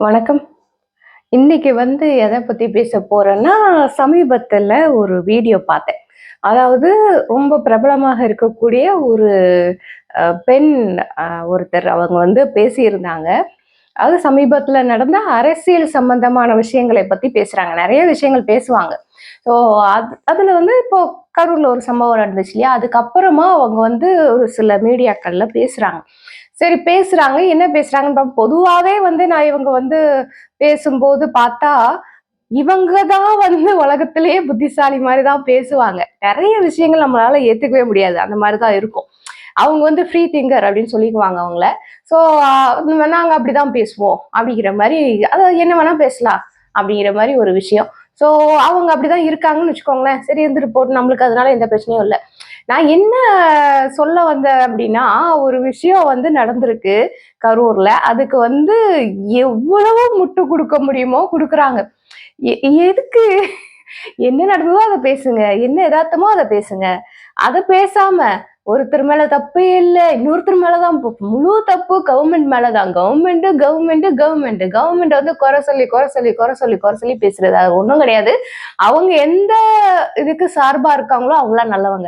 வணக்கம். இன்னைக்கு வந்து எதை பத்தி பேச போறேன்னா சமீபத்துல ஒரு வீடியோ பார்த்தேன். அதாவது ரொம்ப பிரபலமாக இருக்கக்கூடிய ஒரு பெண் ஒருத்தர் அவங்க வந்து பேசியிருந்தாங்க. அது சமீபத்துல நடந்த அரசியல் சம்பந்தமான விஷயங்களை பத்தி பேசுறாங்க. நிறைய விஷயங்கள் பேசுவாங்க. ஸோ அது அதுல வந்து இப்போ கரூர்ல ஒரு சம்பவம் நடந்துச்சு இல்லையா? அதுக்கப்புறமா அவங்க வந்து ஒரு சில மீடியாக்கள்ல பேசுறாங்க. சரி பேசுறாங்க. என்ன பேசுறாங்கன்னு பொதுவாகவே வந்து நான் இவங்க வந்து பேசும்போது பார்த்தா இவங்க தான் வந்து உலகத்திலேயே புத்திசாலி மாதிரி தான் பேசுவாங்க. நிறைய விஷயங்கள் நம்மளால ஏத்துக்கவே முடியாது. அந்த மாதிரி தான் இருக்கும். அவங்க வந்து ஃப்ரீ திங்கர் அப்படின்னு சொல்லிக்குவாங்க அவங்கள. ஸோ நாங்கள் அப்படிதான் பேசுவோம் அப்படிங்கிற மாதிரி அதாவது என்ன வேணா பேசலாம் அப்படிங்கிற மாதிரி ஒரு விஷயம். ஸோ அவங்க அப்படிதான் இருக்காங்கன்னு வச்சுக்கோங்களேன். சரி இருந்துட்டு போட்டு நம்மளுக்கு அதனால எந்த பிரச்சனையும் இல்லை. நான் என்ன சொல்ல வந்தேன் அப்படின்னா ஒரு விஷயம் வந்து நடந்திருக்கு கரூர்ல. அதுக்கு வந்து எவ்வளவு முட்டு கொடுக்க முடியுமோ கொடுக்குறாங்க. எ- எதுக்கு? என்ன நடந்ததோ அதை பேசுங்க. என்ன எதார்த்தமோ அதை பேசுங்க. அதை பேசாம ஒருத்தர் மேல தப்பே இல்லை. இன்னொருத்தர் மேலதான் முழு தப்பு கவர்மெண்ட் மேலதான். கவர்மெண்ட் கவர்மெண்ட் கவர்மெண்ட் கவர்மெண்ட் வந்து குறை சொல்லி குறை சொல்லி குறை சொல்லி குறை சொல்லி பேசுறது. அது ஒன்றும் கிடையாது. அவங்க எந்த இதுக்கு சார்பா இருக்காங்களோ அவங்களாம் நல்லவங்க.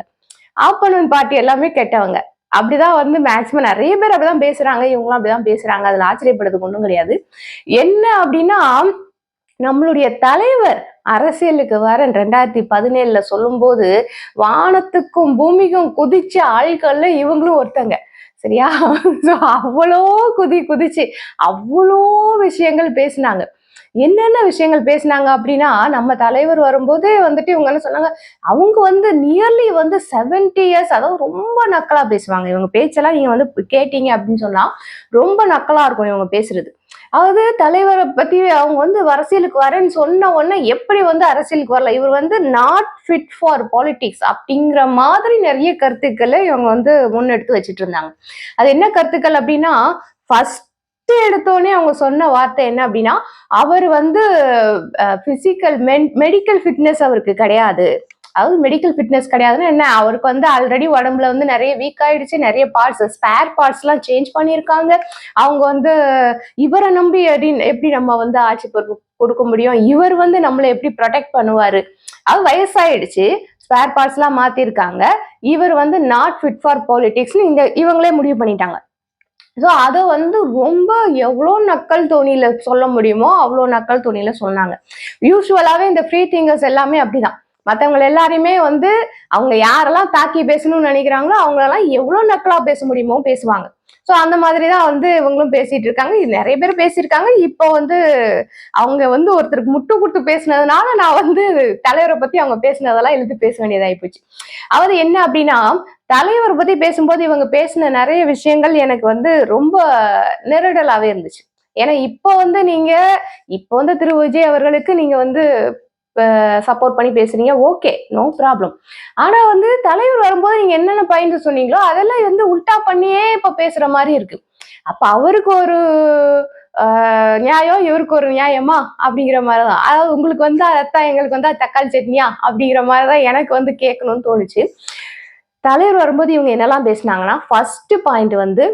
ஆப்பனன் பார்ட்டி எல்லாமே கெட்டவங்க. அப்படிதான் வந்து மேக்சிமம் நிறைய பேர் அப்படிதான் பேசுறாங்க. இவங்களும் அப்படிதான் பேசுறாங்க. அதுல ஆச்சரியப்படுறதுக்கு ஒன்றும் கிடையாது. என்ன அப்படின்னா நம்மளுடைய தலைவர் அரசியலுக்கு வர ரெண்டாயிரத்தி பதினேழுல சொல்லும்போது வானத்துக்கும் பூமிக்கும் குதிச்ச ஆட்கள்ல இவங்களும் ஒருத்தங்க. சரியா? அவ்வளோ குதி குதிச்சு அவ்வளோ விஷயங்கள் பேசினாங்க. என்னென்ன விஷயங்கள் பேசினாங்க அப்படின்னா நம்ம தலைவர் வரும்போது வந்துட்டு இவங்க என்ன சொன்னாங்க அவங்க வந்து நியர்லி வந்து 70 இயர்ஸ் அதாவது ரொம்ப நக்கலா பேசுவாங்க. இவங்க பேச்செல்லாம் நீங்க வந்து கேட்டீங்க அப்படின்னு சொன்னா ரொம்ப நக்கலா இருக்கும் இவங்க பேசுறது. அதாவது தலைவரை பத்தி அவங்க வந்து அரசியலுக்கு வரேன்னு சொன்ன உடனே எப்படி வந்து அரசியலுக்கு வரல? இவர் வந்து நாட் ஃபிட் ஃபார் பாலிடிக்ஸ் அப்படிங்கிற மாதிரி நிறைய கருத்துக்களை இவங்க வந்து முன்னெடுத்து வச்சுட்டு இருந்தாங்க. அது என்ன கருத்துக்கள் அப்படின்னா ஃபர்ஸ்ட் எடுத்தோடனே அவங்க சொன்ன வார்த்தை என்ன அப்படின்னா அவர் வந்து பிசிக்கல் மெடிக்கல் ஃபிட்னஸ் அவருக்கு கிடையாது. அதாவது மெடிக்கல் ஃபிட்னஸ் கிடையாதுன்னா என்ன? அவருக்கு வந்து ஆல்ரெடி உடம்புல வந்து நிறைய வீக் ஆயிடுச்சு நிறைய பார்ட்ஸ் ஸ்பேர் பார்ட்ஸ் எல்லாம் சேஞ்ச் பண்ணியிருக்காங்க. அவங்க வந்து இவரை நம்பி எப்படி எப்படி நம்ம வந்து ஆட்சி பொறுப்பு கொடுக்க முடியும்? இவர் வந்து நம்மளை எப்படி ப்ரொடெக்ட் பண்ணுவாரு? அது வயசாயிடுச்சு ஸ்பேர் பார்ட்ஸ் எல்லாம் மாத்திருக்காங்க. இவர் வந்து நாட் ஃபிட் ஃபார் பாலிடிக்ஸ்னு இந்த இவங்களே முடிவு பண்ணிட்டாங்க. ஸோ அதை வந்து ரொம்ப எவ்வளோ நக்கல் தோணியில் சொல்ல முடியுமோ அவ்வளோ நக்கல் தோணியில் சொன்னாங்க. யூஸ்வலாகவே இந்த ஃப்ரீ திங்கர்ஸ் எல்லாமே அப்படிதான். மற்றவங்க எல்லாரையுமே வந்து அவங்க யாரெல்லாம் தாக்கி பேசணும்னு நினைக்கிறாங்களோ அவங்களெல்லாம் எவ்வளோ நக்கலாக பேச முடியுமோ பேசுவாங்க. ஸோ அந்த மாதிரி தான் வந்து இவங்களும் பேசிட்டு இருக்காங்க. இது நிறைய பேர் பேசியிருக்காங்க. இப்போ வந்து அவங்க வந்து ஒருத்தருக்கு முட்டு கொடுத்து பேசுனதுனால நான் வந்து தலைவரை பத்தி அவங்க பேசுனதெல்லாம் எழுதி பேச வேண்டியதாகி போச்சு அவர் என்ன அப்படின்னா தலைவர் பத்தி பேசும்போது இவங்க பேசின நிறைய விஷயங்கள் எனக்கு வந்து ரொம்ப நெருடலாவே இருந்துச்சு. ஏன்னா இப்போ வந்து நீங்க இப்போ வந்து திரு. விஜய் அவர்களுக்கு நீங்க வந்து சப்போர்ட் பண்ணி பேசுறீங்க. ஓகே நோ ப்ராப்ளம் ஆனா வந்து தலைவர் வரும்போது நீங்க என்னென்ன பயந்து சொன்னீங்களோ அதெல்லாம் வந்து உல்டா பண்ணியே இப்ப பேசுற மாதிரி இருக்கு. அப்ப அவருக்கு ஒரு நியாயம் இவருக்கு ஒரு நியாயமா? அப்படிங்கிற மாதிரிதான். அதாவது உங்களுக்கு வந்து அதான் எங்களுக்கு வந்து தக்காளி சட்னியா? அப்படிங்கிற மாதிரிதான் எனக்கு வந்து கேட்கணும்னு தோணுச்சு. தலைவர் வரும்போது இவங்க என்னெல்லாம் பேசினாங்கன்னா ஃபர்ஸ்ட் பாயிண்ட் வந்து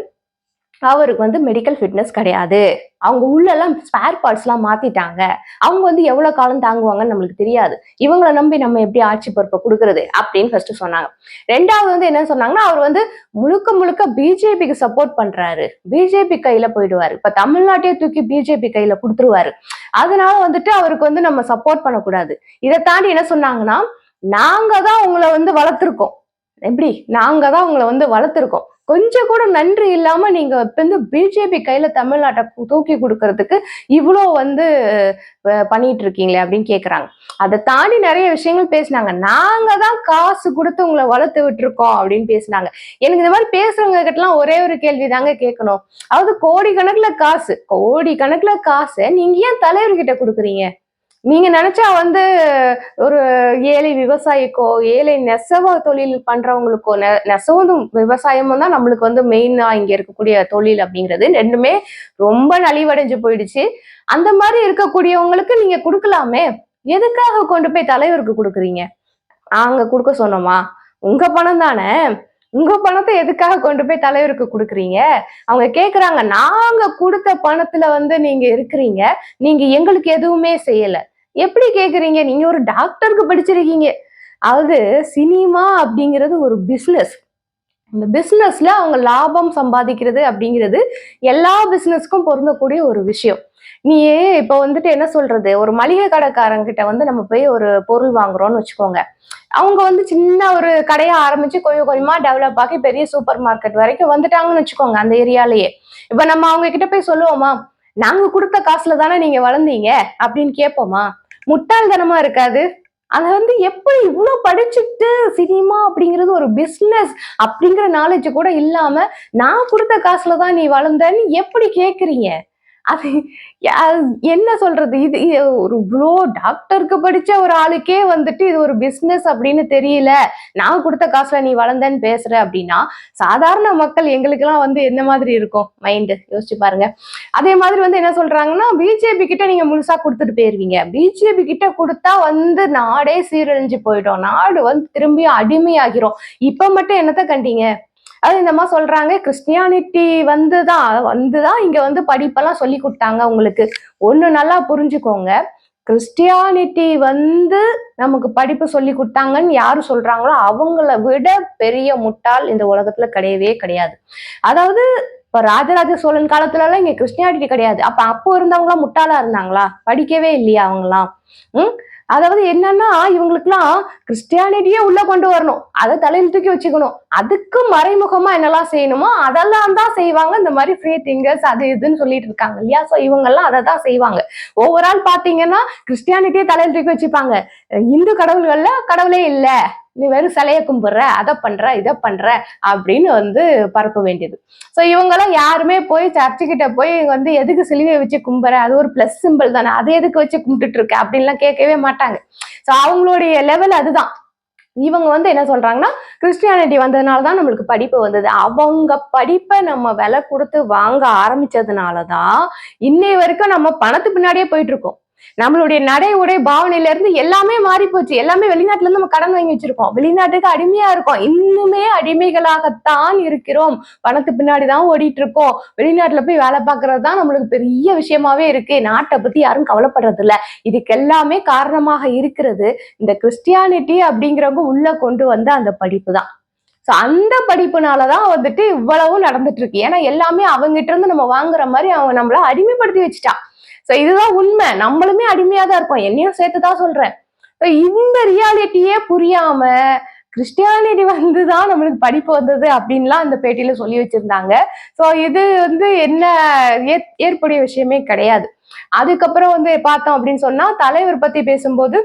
அவருக்கு வந்து மெடிக்கல் ஃபிட்னஸ் கிடையாது. அவங்க உள்ளெல்லாம் ஸ்பேர் பார்ட்ஸ்லாம் மாத்திட்டாங்க. அவங்க வந்து எவ்வளவு காலம் தாங்குவாங்கன்னு நம்மளுக்கு தெரியாது. இவங்களை நம்பி நம்ம எப்படி ஆட்சி பொறுப்பை கொடுக்கறது அப்படின்னு ஃபர்ஸ்ட் சொன்னாங்க. ரெண்டாவது வந்து என்ன சொன்னாங்கன்னா அவர் வந்து முழுக்க முழுக்க பிஜேபிக்கு சப்போர்ட் பண்றாரு. பிஜேபி கையில போயிடுவாரு. இப்ப தமிழ்நாட்டையே தூக்கி பிஜேபி கையில கொடுத்துருவாரு. அதனால வந்துட்டு அவருக்கு வந்து நம்ம சப்போர்ட் பண்ணக்கூடாது. இதை தாண்டி என்ன சொன்னாங்கன்னா நாங்க தான் உங்களை வந்து வளர்த்துருக்கோம். எப்படி? நாங்க தான் உங்களை வந்து வளர்த்துருக்கோம். கொஞ்சம் கூட நன்றி இல்லாம நீங்க இப்ப வந்து பிஜேபி கையில தமிழ்நாட்டை தூக்கி கொடுக்கறதுக்கு இவ்வளோ வந்து பண்ணிட்டு இருக்கீங்களே அப்படின்னு கேக்குறாங்க. அதை தாண்டி நிறைய விஷயங்கள் பேசினாங்க. நாங்க தான் காசு கொடுத்து உங்களை வளர்த்து விட்டுருக்கோம் அப்படின்னு பேசினாங்க. எனக்கு இந்த மாதிரி பேசுறவங்க கிட்டலாம் ஒரே ஒரு கேள்வி தாங்க கேட்கணும். அதாவது கோடி கணக்குல காசு. கோடி கணக்குல காசை நீங்க ஏன் தலைவர்கிட்ட கொடுக்குறீங்க? நீங்க நினைச்சா வந்து ஒரு ஏழை விவசாயிக்கோ ஏழை நெசவு தொழில் பண்றவங்களுக்கோ நெ- நெசவும் விவசாயமும் தான் நம்மளுக்கு வந்து மெயினா இங்க இருக்கக்கூடிய தொழில் அப்படிங்கிறது. ரெண்டுமே ரொம்ப நலிவடைஞ்சு போயிடுச்சு. அந்த மாதிரி இருக்கக்கூடியவங்களுக்கு நீங்க கொடுக்கலாமே. எதுக்காக கொண்டு போய் தலைவருக்கு கொடுக்குறீங்க? நாங்க கொடுக்க சொன்னோமா? உங்க பணம் தானே. உங்க பணத்தை எதுக்காக கொண்டு போய் தலைவருக்கு கொடுக்குறீங்க? அவங்க கேக்குறாங்க நாங்க கொடுத்த பணத்துல வந்து நீங்க இருக்கிறீங்க நீங்க எங்களுக்கு எதுவுமே செய்யல. எப்படி கேக்குறீங்க? நீங்க ஒரு டாக்டருக்கு படிச்சிருக்கீங்க. அதாவது சினிமா அப்படிங்கிறது ஒரு பிசினஸ் இந்த பிசினஸ்ல அவங்க லாபம் சம்பாதிக்கிறது அப்படிங்கிறது எல்லா பிசினஸ்க்கும் பொருந்தக்கூடிய ஒரு விஷயம். நீ இப்போ வந்துட்டு என்ன சொல்றது? ஒரு மளிகை கடைக்காரங்கிட்ட வந்து நம்ம போய் ஒரு பொருள் வாங்குறோம்னு வச்சுக்கோங்க. அவங்க வந்து சின்ன ஒரு கடையை ஆரம்பிச்சு கொஞ்சம் கொஞ்சமா டெவலப் ஆகி பெரிய சூப்பர் மார்க்கெட் வரைக்கும் வந்துட்டாங்கன்னு வச்சுக்கோங்க அந்த ஏரியாலேயே. இப்ப நம்ம அவங்க கிட்ட போய் சொல்லுவோமா நாங்க கொடுத்த காசுல தானே நீங்க வளர்ந்தீங்க? அப்படின்னு கேட்போமா முட்டாள்தனமா இருக்காது. அது வந்து எப்படி இவ்வளவு படிச்சுட்டு சினிமா அப்படிங்கிறது ஒரு பிசினஸ் அப்படிங்கிற நாலேஜ் கூட இல்லாம நான் கொடுத்த காசுல தான் நீ வளர்ந்தன்னு எப்படி கேக்குறீங்க? அது என்ன சொல்றது? இது ஒரு இவ்வளோ டாக்டருக்கு படிச்ச ஒரு ஆளுக்கே வந்துட்டு இது ஒரு பிஸ்னஸ் அப்படின்னு தெரியல. நான் கொடுத்த காசுல நீ வளர்ந்தேன்னு பேசுற அப்படின்னா சாதாரண மக்கள் எங்களுக்கெல்லாம் வந்து என்ன மாதிரி இருக்கும்? மைண்டு யோசிச்சு பாருங்க. அதே மாதிரி வந்து என்ன சொல்றாங்கன்னா பிஜேபி கிட்ட நீங்க முழுசா கொடுத்துட்டு போயிருவீங்க. பிஜேபி கிட்ட கொடுத்தா வந்து நாடே சீரழிஞ்சு போயிடும். நாடு வந்து திரும்பி அடிமையாகிரும். இப்ப மட்டும் என்னத்த கண்டீங்க? அது இந்த மாதிரி சொல்றாங்க கிறிஸ்டியானிட்டி வந்துதான் வந்துதான் இங்க வந்து படிப்பெல்லாம் சொல்லி கொடுத்தாங்க உங்களுக்கு. ஒண்ணு நல்லா புரிஞ்சுக்கோங்க. கிறிஸ்டியானிட்டி வந்து நமக்கு படிப்பு சொல்லி கொடுத்தாங்கன்னு யாரு சொல்றாங்களோ அவங்கள விட பெரிய முட்டாள் இந்த உலகத்துல கிடையவே கிடையாது. அதாவது இப்ப ராஜராஜ சோழன் காலத்துல எல்லாம் இங்க கிறிஸ்டியானிட்டி கிடையாது. அப்ப அப்போ இருந்தவங்களாம் முட்டாளா இருந்தாங்களா? படிக்கவே இல்லையா அவங்களாம் உம் அதாவது என்னன்னா இவங்களுக்குலாம் கிறிஸ்டியானிட்டியே உள்ள கொண்டு வரணும். அதை தலையில் தூக்கி வச்சுக்கணும். அதுக்கு மறைமுகமா என்னெல்லாம் செய்யணுமோ அதெல்லாம் தான் செய்வாங்க. இந்த மாதிரி ஃப்ரீ திங்கர்ஸ் அது இதுன்னு சொல்லிட்டு இருக்காங்க இல்லையா? சோ இவங்கெல்லாம் அதை தான் செய்வாங்க. ஓவரால் பாத்தீங்கன்னா கிறிஸ்டியானிட்டியே தலையில் தூக்கி வச்சுப்பாங்க. இந்து கடவுள்கள்ல கடவுளே இல்லை. நீ வெறும் சிலையை கும்பிடுற அதை பண்ற இதை பண்ற அப்படின்னு வந்து பரப்ப வேண்டியது. ஸோ இவங்கெல்லாம் யாருமே போய் சர்ச்சு கிட்ட போய் வந்து எதுக்கு சிலுவையை வச்சு கும்புற? அது ஒரு பிளஸ் சிம்பிள் தானே. அதை எதுக்கு வச்சு கும்பிட்டுட்டு இருக்க? அப்படின்லாம் கேட்கவே மாட்டாங்க. ஸோ அவங்களுடைய லெவல் அதுதான். இவங்க வந்து என்ன சொல்றாங்கன்னா கிறிஸ்டியானிட்டி வந்ததுனால தான் நம்மளுக்கு படிப்பு வந்தது. அவங்க படிப்பை நம்ம விலை கொடுத்து வாங்க ஆரம்பிச்சதுனால தான் இன்னை வரைக்கும் நம்ம பணத்து பின்னாடியே போயிட்டு இருக்கோம். நம்மளுடைய நடை உடை பாவனையில இருந்து எல்லாமே மாறி போச்சு எல்லாமே வெளிநாட்டுல இருந்து நம்ம கடன் வாங்கி வச்சிருக்கோம். வெளிநாட்டுக்கு அடிமையா இருக்கோம். இன்னுமே அடிமைகளாகத்தான் இருக்கிறோம். பணத்து பின்னாடிதான் ஓடிட்டு இருக்கோம் வெளிநாட்டுல போய் வேலை பார்க்கறது தான் நம்மளுக்கு பெரிய விஷயமாவே இருக்கு. நாட்டை பத்தி யாரும் கவலைப்படுறது இல்ல இதுக்கு எல்லாமே காரணமாக இருக்கிறது இந்த கிறிஸ்டியானிட்டி அப்படிங்கிறவங்க உள்ள கொண்டு வந்த அந்த படிப்பு தான். ஸோ அந்த படிப்புனாலதான் வந்துட்டு இவ்வளவும் நடந்துட்டு இருக்கு ஏன்னா எல்லாமே அவங்ககிட்ட இருந்து நம்ம வாங்குற மாதிரி அவன் நம்மள அடிமைப்படுத்தி வச்சுட்டான். ஸோ இதுதான் உண்மை. நம்மளுமே அடிமையா தான் இருக்கோம் என்னையும் சேர்த்து தான் சொல்றேன். ஸோ இந்த ரியாலிட்டியே புரியாம கிறிஸ்டியானிட்டி வந்து தான் நம்மளுக்கு படிப்பு வந்தது அப்படின்லாம் அந்த பேட்டியில சொல்லி வச்சிருந்தாங்க. ஸோ இது வந்து என்ன ஏற்- ஏற்புடைய விஷயமே கிடையாது. அதுக்கப்புறம் வந்து பார்த்தோம் அப்படின்னு சொன்னா தலைவர் பத்தி பேசும்போது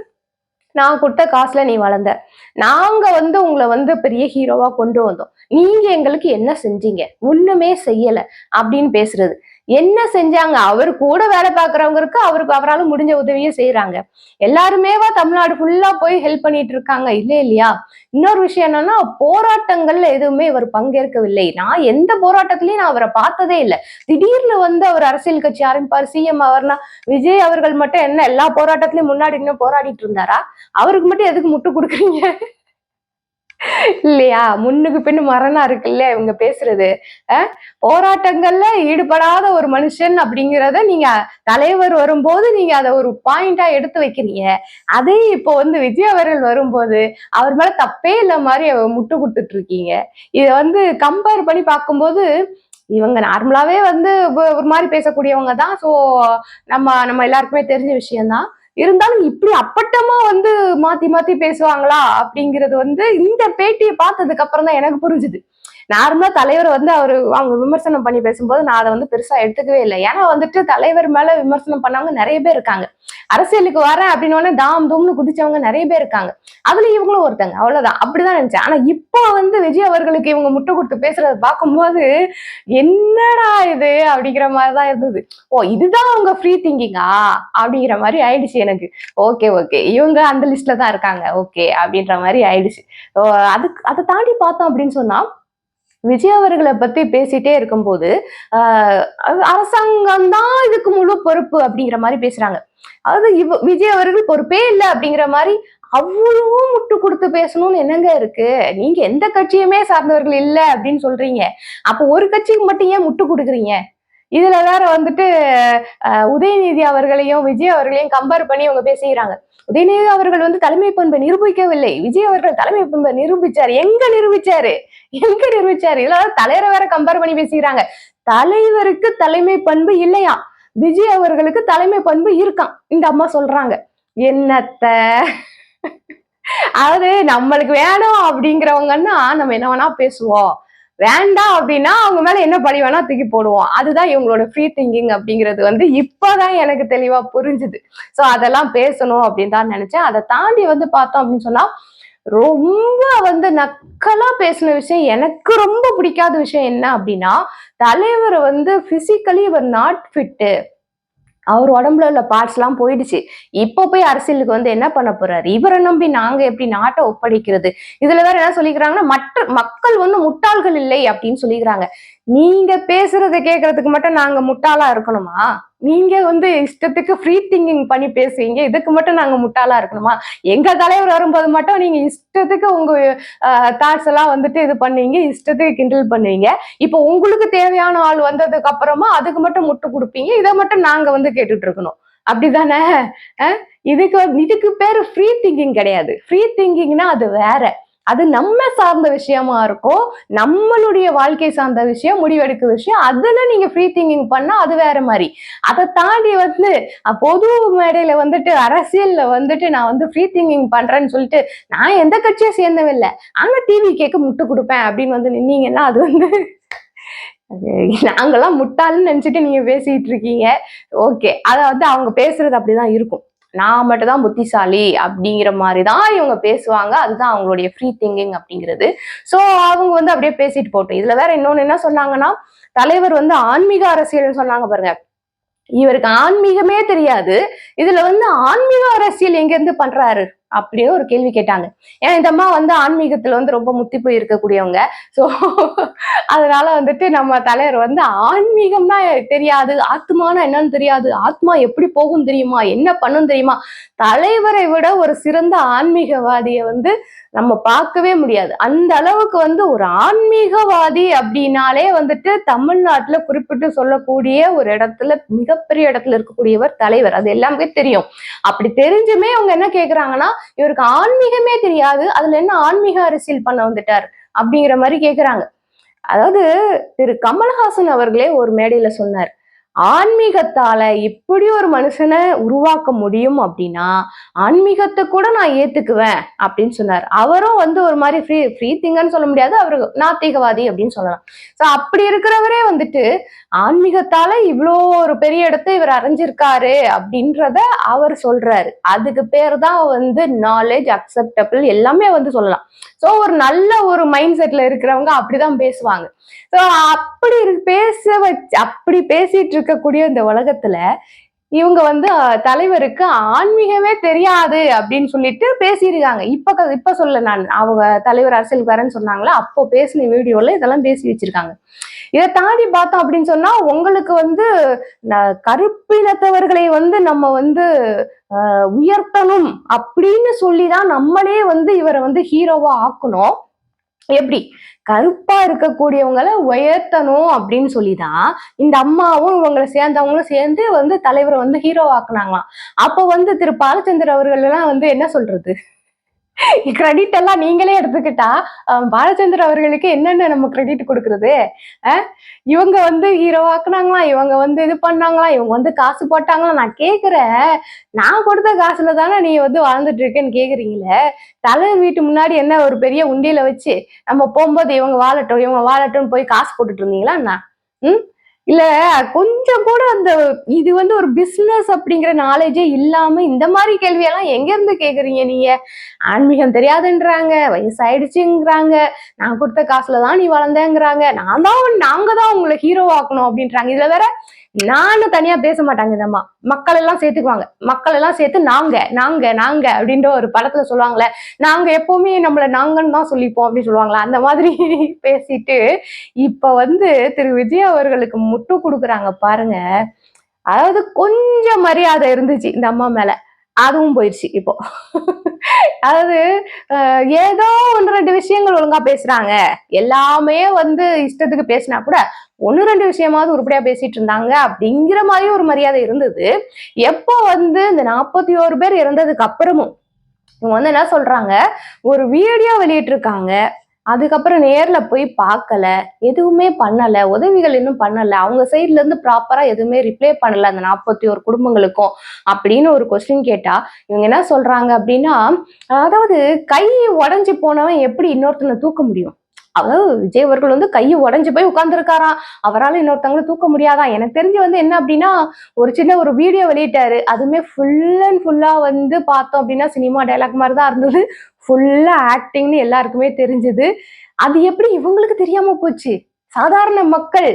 நான் கொடுத்த காசுல நீ வளர்ந்த. நாங்க வந்து உங்களை வந்து பெரிய ஹீரோவா கொண்டு வந்தோம். நீங்க எங்களுக்கு என்ன செஞ்சீங்க? ஒண்ணுமே செய்யல அப்படின்னு பேசுறது. என்ன செஞ்சாங்க? அவர் கூட வேலை பார்க்கறவங்களுக்கு அவருக்கு அவரால் முடிஞ்ச உதவியை செய்யறாங்க எல்லாருமேவா தமிழ்நாடு ஃபுல்லா போய் ஹெல்ப் பண்ணிட்டு இருக்காங்க. இல்லை இல்லையா? இன்னொரு விஷயம் என்னன்னா போராட்டங்கள்ல எதுவுமே இவர் பங்கேற்கவில்லை. நான் எந்த போராட்டத்திலயும் நான் அவரை பார்த்ததே இல்லை. திடீர்னு வந்து அவர் அரசியல் கட்சி ஆரம்பிப்பார். சிஎம் அவர்னா விஜய் அவர்கள் மட்டும் என்ன எல்லா போராட்டத்திலயும் முன்னாடி இன்னும் போராடிட்டு இருந்தாரா? அவருக்கு மட்டும் எதுக்கு முட்டு கொடுக்குறீங்க? இல்லையா? முன்னுக்கு பின்னு மரணா இருக்குல்ல இவங்க பேசுறது. போராட்டங்கள்ல ஈடுபடாத ஒரு மனுஷன் அப்படிங்கிறத நீங்க தலைவர் வரும்போது நீங்க அதை ஒரு பாயிண்டா எடுத்து வைக்கிறீங்க. அதே இப்போ வந்து விஜய் அவர்கள் வரும்போது அவர் மேல தப்பே இல்ல மாதிரி அவ முட்டு கொடுத்துட்டு இருக்கீங்க இதை வந்து கம்பேர் பண்ணி பார்க்கும்போது இவங்க நார்மலாவே வந்து ஒரு மாதிரி பேசக்கூடியவங்க தான். ஸோ நம்ம நம்ம எல்லாருக்குமே தெரிஞ்ச விஷயம்தான். இருந்தாலும் இப்படி அப்பட்டமா வந்து மாத்தி மாத்தி பேசுவாங்களா அப்படிங்கிறது வந்து இந்த பேட்டியை பார்த்ததுக்கு அப்புறம் தான் எனக்கு புரிஞ்சுது. நார்மலா தலைவர் வந்து அவர் அவங்க விமர்சனம் பண்ணி பேசும்போது நான் அதை வந்து பெருசா எடுத்துக்கவே இல்லை. ஏன்னா வந்துட்டு தலைவர் மேல விமர்சனம் பண்ணவங்க நிறைய பேர் இருக்காங்க. அரசியலுக்கு வரேன் அப்படின்னு தாம் தூம்னு குதிச்சவங்க நிறைய பேர் இருக்காங்க. அதுல இவங்களும் ஒருத்தங்க. அவ்வளவுதான். அப்படிதான் நினைச்சேன். ஆனா இப்போ வந்து விஜய் அவர்களுக்கு இவங்க முட்டை கொடுத்து பேசுறத பார்க்கும்போது என்னடா இது அப்படிங்கிற மாதிரிதான் இருந்தது. ஓ இதுதான் அவங்க ஃப்ரீ திங்கிங்கா அப்படிங்கிற மாதிரி ஆயிடுச்சு எனக்கு. Okay okay. இவங்க அந்த லிஸ்ட்ல தான் இருக்காங்க. ஓகே அப்படின்ற மாதிரி ஆயிடுச்சு. ஓ, அதுக்கு அதை தாண்டி பார்த்தோம் அப்படின்னு சொன்னா விஜய் அவர்களை பத்தி பேசிட்டே இருக்கும்போது ஆஹ் அரசாங்கம் தான் இதுக்கு முழு பொறுப்பு அப்படிங்கிற மாதிரி பேசுறாங்க. அதாவது இவ விஜய் அவர்கள் பொறுப்பே இல்லை அப்படிங்கிற மாதிரி அவ்வளோ முட்டு கொடுத்து பேசணும்னு என்னங்க இருக்கு? நீங்க எந்த கட்சியுமே சார்ந்தவர்கள் இல்லை அப்படின்னு சொல்றீங்க. அப்போ ஒரு கட்சிக்கு மட்டும் ஏன் முட்டு கொடுக்குறீங்க? இதுல வேற வந்துட்டு உதயநிதி அவர்களையும் விஜய் அவர்களையும் கம்பேர் பண்ணி அவங்க பேசுகிறாங்க உதயநிதி அவர்கள் வந்து தலைமை பண்பை நிரூபிக்கவில்லை. விஜய் அவர்கள் தலைமை பண்பை நிரூபிச்சாரு. எங்க நிரூபிச்சாரு? எங்க நிரூபிச்சாரு? இதெல்லாம் தலைவரை வேற கம்பேர் பண்ணி பேசுகிறாங்க தலைவருக்கு தலைமை பண்பு இல்லையா? விஜய் அவர்களுக்கு தலைமை பண்பு இருக்கான் இந்த அம்மா சொல்றாங்க. என்னத்த? அதாவது நம்மளுக்கு வேணும் அப்படிங்கிறவங்கன்னா நம்ம என்ன வேணா பேசுவோம். வேண்டாம் அப்படின்னா அவங்க மேல என்ன பழி வேணா தூக்கி போடுவோம். அதுதான் இவங்களோட ஃப்ரீ திங்கிங் அப்படிங்கிறது வந்து இப்பதான் எனக்கு தெளிவா புரிஞ்சுது. சோ அதெல்லாம் பேசணும் அப்படின்னு தான் நினைச்சேன். அதை தாண்டி வந்து பார்த்தோம் அப்படின்னு சொன்னா ரொம்ப வந்து நக்கலா பேசின விஷயம் எனக்கு ரொம்ப பிடிக்காத விஷயம் என்ன அப்படின்னா தலைவர் வந்து பிசிக்கலி இவர் நாட் ஃபிட்டு அவர் உடம்புல உள்ள பார்ட்ஸ் எல்லாம் போயிடுச்சு. இப்போ போய் அரசியலுக்கு வந்து என்ன பண்ண போறாரு? இவரை நம்பி நாங்க எப்படி நாட்டை ஒப்படைக்கிறது? இதுல வேற என்ன சொல்லிக்கிறாங்கன்னா மற்ற மக்கள் வந்து முட்டாள்கள் இல்லை அப்படின்னு சொல்லிக்கிறாங்க. நீங்க பேசுறதை கேட்கறதுக்கு மட்டும் நாங்க முட்டாளா இருக்கணுமா? நீங்க வந்து இஷ்டத்துக்கு ஃப்ரீ திங்கிங் பண்ணி பேசுவீங்க இதுக்கு மட்டும் நாங்க முட்டாளா இருக்கணுமா? எங்க தலைவர் வரும்போது மட்டும் நீங்க இஷ்டத்துக்கு உங்க தாட்ஸ் எல்லாம் வந்துட்டு இது பண்ணுவீங்க இஷ்டத்துக்கு கிண்டல் பண்ணுவீங்க. இப்போ உங்களுக்கு தேவையான ஆள் வந்ததுக்கு அப்புறமா அதுக்கு மட்டும் முட்டு கொடுப்பீங்க இதை மட்டும் நாங்க வந்து கேட்டுட்டு இருக்கணும். அப்படிதானே? இதுக்கு இதுக்கு பேரு ஃப்ரீ திங்கிங் கிடையாது. ஃப்ரீ திங்கிங்னா அது வேற. அது நம்ம சார்ந்த விஷயமா இருக்கும் நம்மளுடைய வாழ்க்கை சார்ந்த விஷயம் முடிவெடுக்க விஷயம் அதுல நீங்க ஃப்ரீ திங்கிங் பண்ணா அது வேற மாதிரி. அதை தாண்டி வந்து பொது மேடையில வந்துட்டு அரசியல்ல வந்துட்டு நான் வந்து ஃப்ரீ திங்கிங் பண்றேன்னு சொல்லிட்டு நான் எந்த கட்சியை சேர்ந்தவில்லை அங்க டிவி கேட்க முட்டு கொடுப்பேன் அப்படின்னு வந்து நின்னீங்கன்னா அது வந்து அது நாங்கெல்லாம் முட்டாள்னு நினைச்சிட்டு நீங்க பேசிட்டு இருக்கீங்க. ஓகே அதை வந்து அவங்க பேசுறது அப்படிதான் இருக்கும். நான் மட்டும் தான் புத்திசாலி அப்படிங்கிற மாதிரி தான் இவங்க பேசுவாங்க. அதுதான் அவங்களுடைய ஃப்ரீ திங்கிங் அப்படிங்கிறது. ஸோ அவங்க வந்து அப்படியே பேசிட்டு போட்டோம் இதுல வேற இன்னொன்னு என்ன சொன்னாங்கன்னா தலைவர் வந்து ஆன்மீக அரசியல்னு சொன்னாங்க பாருங்க. இவருக்கு ஆன்மீகமே தெரியாது. இதுல வந்து ஆன்மீக அரசியல் எங்க இருந்து பண்றாரு? அப்படியே ஒரு கேள்வி கேட்டாங்க. ஏன்னா இந்த அம்மா வந்து ஆன்மீகத்துல வந்து ரொம்ப முத்தி போய் இருக்கக்கூடியவங்க. ஸோ அதனால வந்துட்டு நம்ம தலைவர் வந்து ஆன்மீகம் தான் தெரியாது ஆத்மானா என்னன்னு தெரியாது ஆத்மா எப்படி போகும் தெரியுமா என்ன பண்ணும் தெரியுமா? தலைவரை விட ஒரு சிறந்த ஆன்மீகவாதியை வந்து நம்ம பார்க்கவே முடியாது. அந்த அளவுக்கு வந்து ஒரு ஆன்மீகவாதி அப்படின்னாலே வந்துட்டு தமிழ்நாட்டுல குறிப்பிட்டு சொல்லக்கூடிய ஒரு இடத்துல மிகப்பெரிய இடத்துல இருக்கக்கூடியவர் தலைவர். அது எல்லாமே தெரியும். அப்படி தெரிஞ்சுமே அவங்க என்ன கேக்குறாங்கன்னா இவருக்கு ஆன்மீகமே தெரியாது அதுல என்ன ஆன்மீக அரசியல் பண்ண வந்துட்டார் அப்படிங்கிற மாதிரி கேக்குறாங்க. அதாவது திரு கமல்ஹாசன் அவர்களே ஒரு மேடையில சொன்னார். ஆன்மீகத்தால இப்படி ஒரு மனுஷனை உருவாக்க முடியும் அப்படின்னா ஆன்மீகத்தை கூட நான் ஏத்துக்குவேன் அப்படின்னு சொன்னார். அவரும் வந்து ஒரு மாதிரி ஃப்ரீ ஃப்ரீ திங்கன்னு சொல்ல முடியாது. அவரு நாத்திகவாதி அப்படின்னு சொல்லலாம். ஸோ அப்படி இருக்கிறவரே வந்துட்டு ஆன்மீகத்தால இவ்வளோ ஒரு பெரிய இடத்த இவர் அரைஞ்சிருக்காரு அப்படின்றத அவர் சொல்றாரு. அதுக்கு பேர் தான் வந்து நாலேஜ் அக்செப்டபிள் எல்லாமே வந்து சொல்லலாம். ஸோ ஒரு நல்ல ஒரு மைண்ட் செட்ல இருக்கிறவங்க அப்படிதான் பேசுவாங்க. ஸோ அப்படி பேச வச்சு அப்படி பேசிட்டு இருக்கக்கூடிய இந்த உலகத்துல இவங்க வந்து தலைவருக்கு ஆன்மீகமே தெரியாது அப்படின்னு சொல்லிட்டு பேசியிருக்காங்க. இப்ப இப்ப சொல்ல நான் அவங்க தலைவர் அரசியலுக்கு வரேன்னு சொன்னாங்களா அப்போ பேசின வீடியோல இதெல்லாம் பேசி வச்சிருக்காங்க. இதை தாண்டி பார்த்தோம் அப்படின்னு சொன்னா உங்களுக்கு வந்து கருப்பினத்தவர்களை வந்து நம்ம வந்து உயர்த்தணும் அப்படின்னு சொல்லிதான் நம்மளே வந்து இவரை வந்து ஹீரோவா ஆக்கணும். எப்படி? கருப்பா இருக்கக்கூடியவங்களை உயர்த்தணும் அப்படின்னு சொல்லிதான் இந்த அம்மாவும் இவங்களை சேர்ந்தவங்களும் சேர்ந்து வந்து தலைவரை வந்து ஹீரோ ஆக்குனாங்களாம். அப்போ வந்து திரு பாலச்சந்தர் அவர்கள் எல்லாம் வந்து என்ன சொல்றது? கிரெடிட் எல்லாம் நீங்களே எடுத்துக்கிட்டா பாலச்சந்தர் அவர்களுக்கு என்னென்ன நம்ம கிரெடிட் கொடுக்கறது? இவங்க வந்து ஹீரோ ஆக்குனாங்களாம் இவங்க வந்து இது பண்ணாங்களாம் இவங்க வந்து காசு போட்டாங்களாம் நான் கேக்குறேன். நான் கொடுத்த காசுல தானே நீ வந்து வாழ்ந்துட்டு இருக்கேன்னு கேக்குறீங்களே? தலை வீட்டு முன்னாடி என்ன ஒரு பெரிய உண்டியில வச்சு நம்ம போகும்போது இவங்க வாழட்டும் இவங்க வாழட்டும்னு போய் காசு போட்டுட்டு இருந்தீங்களா என்ன? ம்? இல்ல கொஞ்சம் கூட அந்த இது வந்து ஒரு பிசினஸ் அப்படிங்கிற நாலேஜே இல்லாம இந்த மாதிரி கேள்வியெல்லாம் எங்க இருந்து கேக்குறீங்க நீங்க? ஆன்மீகம் தெரியாதுன்றாங்க வயசாயிடுச்சுங்கிறாங்க நான் கொடுத்த காசுல தான் நீ வளர்ந்தேங்கிறாங்க. நான் தான் நாங்க தான் உங்களை ஹீரோ ஆக்கணும் அப்படின்றாங்க. இதுல வேற நானும் தனியா பேச மாட்டாங்க இந்த அம்மா. மக்கள் எல்லாம் சேர்த்துக்குவாங்க. மக்கள் எல்லாம் சேர்த்து நாங்க நாங்க நாங்க அப்படின்ற ஒரு படத்துல சொல்லுவாங்கல்ல நாங்க எப்பவுமே நம்மள நாங்கன்னு தான் சொல்லிப்போம் அப்படின்னு சொல்லுவாங்களா? அந்த மாதிரி பேசிட்டு இப்ப வந்து திரு விஜய் அவர்களுக்கு முட்டு கொடுக்குறாங்க பாருங்க. அதாவது கொஞ்சம் மரியாதை இருந்துச்சு இந்த அம்மா மேல. அதுவும் போயிடுச்சு இப்போ. அதாவது ஏதோ ஒன்று ரெண்டு விஷயங்கள் ஒழுங்கா பேசுறாங்க. எல்லாமே வந்து இஷ்டத்துக்கு பேசினா கூட ஒன்று ரெண்டு விஷயமாவது உருப்படியா பேசிட்டு இருந்தாங்க அப்படிங்கிற மாதிரி ஒரு மரியாதை இருந்தது. எப்போ வந்து இந்த நாற்பத்தி ஓரு பேர் இறந்ததுக்கு அப்புறமும் இவங்க வந்து என்ன சொல்றாங்க? ஒரு வீடியோ வெளியிட்டிருக்காங்க. அதுக்கப்புறம் நேரில் போய் பார்க்கல எதுவுமே பண்ணலை உதவிகள் இன்னும் பண்ணலை. அவங்க சைட்லேருந்து இருந்து எதுவுமே ரிப்ளை பண்ணல அந்த நாற்பத்தி ஒரு குடும்பங்களுக்கும் அப்படின்னு ஒரு கொஸ்டின் கேட்டால் இவங்க என்ன சொல்றாங்க அப்படின்னா அதாவது கை உடஞ்சி போனவன் எப்படி இன்னொருத்தனை தூக்க முடியும்? அதாவது விஜய் அவர்கள் வந்து கை உடஞ்சி போய் உட்காந்துருக்காராம் அவரால் இன்னொருத்தவங்களை தூக்க முடியாதான் எனக்கு தெரிஞ்சு வந்து என்ன அப்படின்னா ஒரு சின்ன ஒரு வீடியோ வெளியிட்டாரு. அதுவுமே ஃபுல் அண்ட் ஃபுல்லாக வந்து பார்த்தோம் அப்படின்னா சினிமா டைலாக் மாதிரி தான் இருந்தது. ஃபுல்லா ஆக்டிங்னு எல்லாருக்குமே தெரிஞ்சது. அது எப்படி இவங்களுக்கு தெரியாம போச்சு? சாதாரண மக்கள்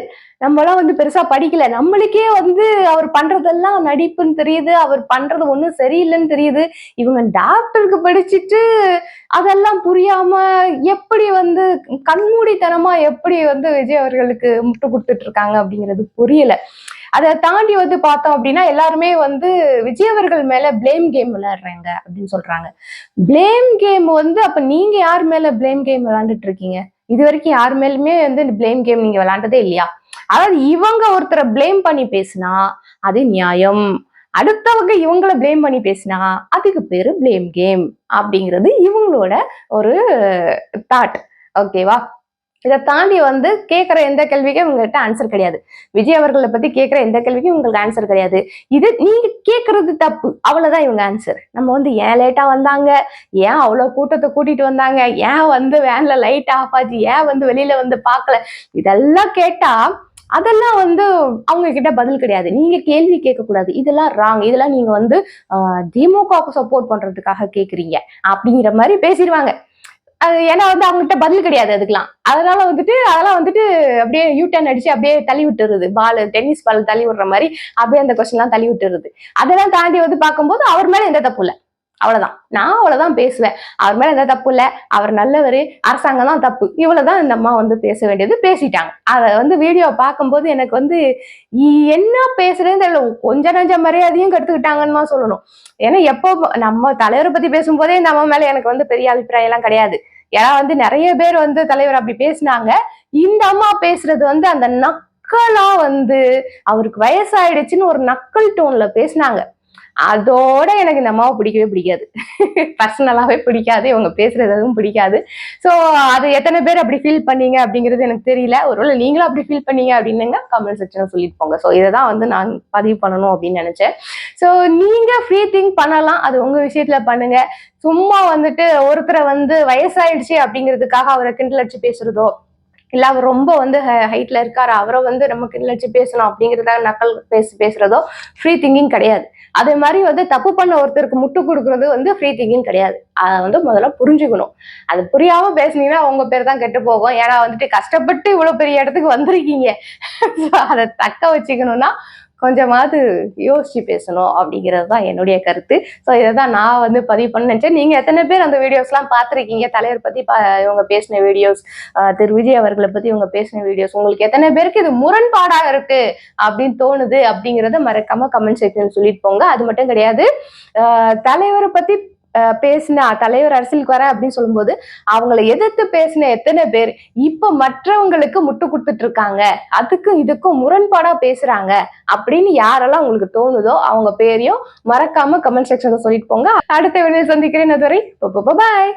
நம்மளாம் வந்து பெருசா படிக்கல. நம்மளுக்கே வந்து அவர் பண்றதெல்லாம் நடிப்புன்னு தெரியுது அவர் பண்றது ஒண்ணும் சரியில்லைன்னு தெரியுது. இவங்க டாக்டருக்கு படிச்சுட்டு அதெல்லாம் புரியாம எப்படி வந்து கண்மூடித்தனமா எப்படி வந்து விஜய் அவர்களுக்கு முட்டு கொடுத்துட்டு இருக்காங்க அப்படிங்கிறது புரியல. அதை தாண்டி வந்து பார்த்தோம் அப்படின்னா எல்லாருமே வந்து விஜய் அவர்கள் மேல பிளேம் கேம் விளையாடுறாங்க அப்படின்னு சொல்றாங்க. பிளேம் கேம் வந்து அப்ப நீங்க யார் மேல பிளேம் கேம் விளையாண்டுட்டு இருக்கீங்க? இது வரைக்கும் யார் மேலுமே வந்து பிளேம் கேம் நீங்க விளையாண்டதே இல்லையா? அதாவது இவங்க ஒருத்தரை பிளேம் பண்ணி பேசினா அது நியாயம். அடுத்தவங்க இவங்கள பிளேம் பண்ணி பேசினா அதுக்கு பேரு பிளேம் கேம் அப்படிங்கிறது இவங்களோட ஒரு தாட் ஓகேவா இதை தாண்டி வந்து கேட்குற எந்த கேள்விக்கும் இவங்ககிட்ட ஆன்சர் கிடையாது. விஜய் அவர்களை பத்தி கேட்குற எந்த கேள்விக்கும் உங்களுக்கு ஆன்சர் கிடையாது. இது நீங்க கேட்கறது தப்பு. அவ்வளவுதான் இவங்க ஆன்சர் நம்ம வந்து ஏன் லேட்டா வந்தாங்க? ஏன் அவ்வளவு கூட்டத்தை கூட்டிட்டு வந்தாங்க? ஏன் வந்து வேன்ல லைட் ஆஃப் ஆச்சு? ஏன் வந்து வெளியில வந்து பார்க்கல? இதெல்லாம் கேட்டா அதெல்லாம் வந்து அவங்க கிட்ட பதில் கிடையாது. நீங்க கேள்வி கேட்கக்கூடாது. இதெல்லாம் ராங் இதெல்லாம் நீங்க வந்து திமுகவுக்கு சப்போர்ட் பண்றதுக்காக கேக்குறீங்க அப்படிங்கிற மாதிரி பேசிடுவாங்க. அது ஏன்னா வந்து அவங்ககிட்ட பதில் கிடையாது அதுக்கெல்லாம். அதனால வந்துட்டு அதெல்லாம் வந்துட்டு அப்படியே யூ டர்ன் அடிச்சு அப்படியே தள்ளி விட்டுறது. பால் டென்னிஸ் பால் தள்ளி விடுற மாதிரி அப்படியே அந்த கொஸ்டின்லாம் தள்ளி விட்டுறது. அதெல்லாம் தாண்டி வந்து பார்க்கும்போது அவர் மேல எந்த தப்பு இல்லை. அவ்வளவுதான். நான் அவ்வளவுதான் பேசுவேன். அவர் மேல எந்த தப்பு இல்லை. அவர் நல்லவர் அரசாங்கம் தான் தப்பு. இவ்வளவுதான் இந்த அம்மா வந்து பேச வேண்டியது பேசிட்டாங்க. அதை வந்து வீடியோ பார்க்கும்போது எனக்கு வந்து என்ன பேசுறதுன்னு தெரியல. கொஞ்சம் நஞ்ச மரியாதையும் கெடுத்துக்கிட்டாங்கன்னு தான் சொல்லணும். ஏன்னா எப்போ நம்ம தலைவரை பத்தி பேசும்போதே இந்த அம்மா மேல எனக்கு வந்து பெரிய அபிப்பிராயம் எல்லாம் கிடையாது. ஏன்னா வந்து நிறைய பேர் வந்து தலைவர் அப்படி பேசினாங்க. இந்த அம்மா பேசுறது வந்து அந்த நக்கலா வந்து அவருக்கு வயசாயிடுச்சுன்னு ஒரு நக்கல் டோன்ல பேசினாங்க. அதோட எனக்கு இந்த அம்மாவை பிடிக்கவே பிடிக்காது. பர்சனலாவே பிடிக்காது இவங்க பேசுறது எதுவும் பிடிக்காது. ஸோ அது எத்தனை பேர் அப்படி ஃபீல் பண்ணீங்க அப்படிங்கிறது எனக்கு தெரியல. ஒருவேளை நீங்களும் அப்படி ஃபீல் பண்ணீங்க அப்படின்னுங்க கமெண்ட் செக்ஷனில் சொல்லிட்டு போங்க. ஸோ இதை தான் வந்து நான் பதிவு பண்ணணும் அப்படின்னு நினைச்சேன். ஸோ நீங்க ஃப்ரீ திங்க் பண்ணலாம். அது உங்க விஷயத்துல பண்ணுங்க. சும்மா வந்துட்டு ஒருத்தரை வந்து வயசாயிடுச்சு அப்படிங்கிறதுக்காக அவரை கிண்டல் அடிச்சு பேசுறதோ இல்ல அவர் ரொம்ப வந்து ஹைட்ல இருக்காரு அவரை வந்து நம்ம கிண்டல் அடிச்சு பேசணும் அப்படிங்கிறதாக நக்கல் பேசி பேசுறதோ ஃப்ரீ திங்கிங் கிடையாது. அதே மாதிரி வந்து தப்பு பண்ண ஒருத்தருக்கு முட்டு கொடுக்கறது வந்து ஃப்ரீ திங்கிங் கிடையாது. அதை வந்து முதல்ல புரிஞ்சுக்கணும். அது புரியாம பேசுனீங்கன்னா உங்க பேர் தான் கெட்டு போகும். ஏன்னா வந்துட்டு கஷ்டப்பட்டு இவ்வளவு பெரிய இடத்துக்கு வந்திருக்கீங்க. அதை தக்க வச்சுக்கணும்னா கொஞ்சமாவது யோசிச்சு பேசணும் அப்படிங்கிறது தான் என்னுடைய கருத்து. ஸோ இதை தான் நான் வந்து பதிவு பண்ண நினச்சேன். நீங்கள் எத்தனை பேர் அந்த வீடியோஸ்லாம் பார்த்துருக்கீங்க? தலைவர் பற்றி பா இவங்க பேசின வீடியோஸ் திரு விஜய் அவர்களை பற்றி இவங்க பேசின வீடியோஸ் உங்களுக்கு எத்தனை பேருக்கு இது முரண்பாடாக இருக்கு அப்படின்னு தோணுது அப்படிங்கறத மறக்காம கமெண்ட் செக்ஷன் சொல்லிட்டு போங்க. அது மட்டும் கிடையாது. தலைவரை பற்றி பேசின தலைவர் அரசியலுக்கு வர அப்படின்னு சொல்லும்போது அவங்கள எதிர்த்து பேசின எத்தனை பேர் இப்ப மற்றவங்களுக்கு முட்டு கொடுத்துட்டு இருக்காங்க அதுக்கும் இதுக்கும் முரண்பாடா பேசுறாங்க. அப்படின்னு யாரெல்லாம் உங்களுக்கு தோணுதோ அவங்க பேரையும் மறக்காம கமெண்ட் செக்ஷன்ல சொல்லிட்டு போங்க. அடுத்த வேலையை சந்திக்கிறேன். அதுவரை பாய்